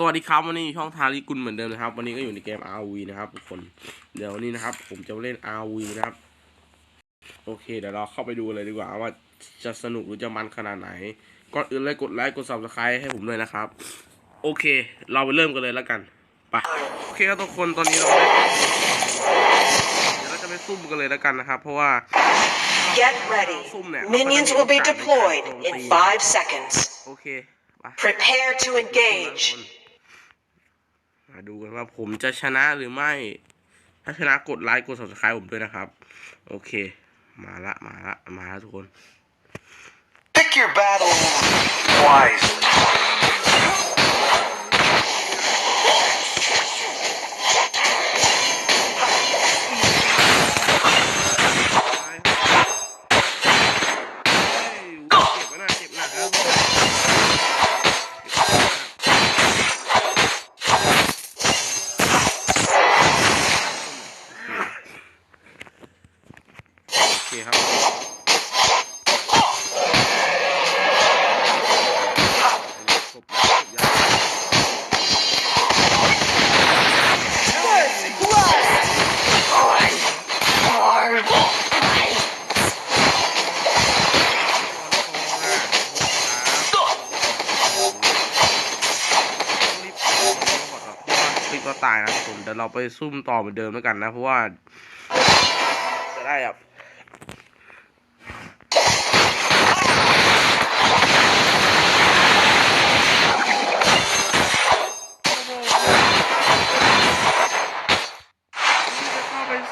สวัสดีครับวันนี้อยู่ช่องทาริกุลเหมือนเดิมนะครับ วันนี้ก็อยู่ในเกม RV นะครับทุกคนเดี๋ยววันนี้นะครับ ผมจะเล่น RV นะครับ โอเค เดี๋ยวเราเข้าไปดูเลยดีกว่าว่าจะสนุกหรือจะมันขนาดไหนก่อนอื่นเลยกดไลค์กด subscribe ให้ผมด้วยนะครับ โอเค เราไปเริ่มกันเลยแล้วกันไปโอเคครับทุกคนตอนนี้เราได้เดี๋ยวเราจะไปซุ่มกันเลยแล้วกันนะครับ เพราะว่า Get ready. Minions will be deployed in five seconds. โอเคไป Prepare to engage. มาดูกันว่าผมจะชนะหรือไม่ ถ้าชนะกดไลค์กด subscribe ผมด้วยนะครับ โอเค มาละมาละมาละทุกคน Pick your battles wisely. คครับก็ตายนะทุกคนเดี๋ยวเราไปซุ่มต่อเหมือนเดิมแล้วกันนะ เพราะว่า จะได้แบบ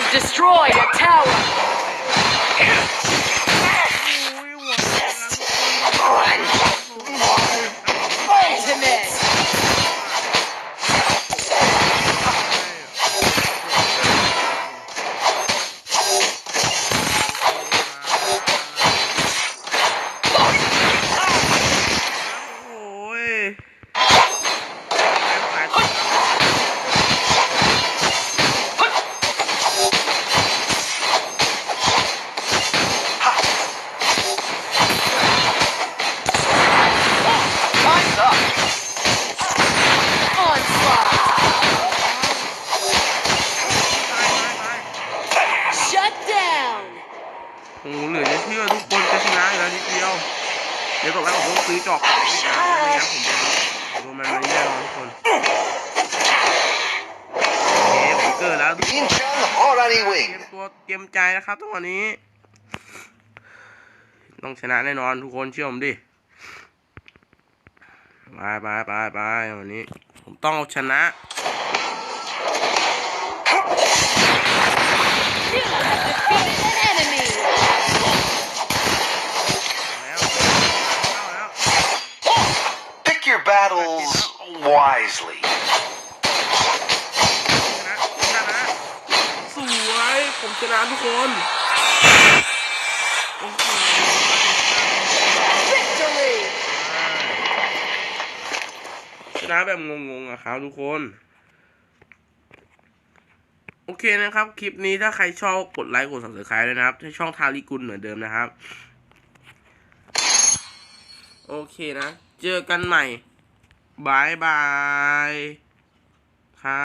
has destroyed a tower. เดี๋ยวต่อไปผมต้องซื้อจอกก่อนไม่งั้นผมจะผมโดนมันไม่แน่นอนทุกคน โอเคผมเกิดแล้วทุกคน Inchan already เตรีย wing. มตัวเตรียมใจนะครับทุกวันนี้ ต้องชนะแน่นอนทุกคนเชื่อผมดิไปไปไปไปวันนี้ ผมต้องเอาชนะ You have defeated an enemy. แล้วเข้าแล้ว Pick your battles wisely. ชนะชนะสวยผมชนะทุกคนโอ้โห Victory. ชนะแบบงงๆอะครับทุกคน โอเคนะครับ คลิปนี้ถ้าใครชอบกดไลค์กด subscribe ด้วยนะครับที่ช่องทาริกุลเหมือนเดิมนะครับ โอเคนะ เจอกันใหม่ บายบาย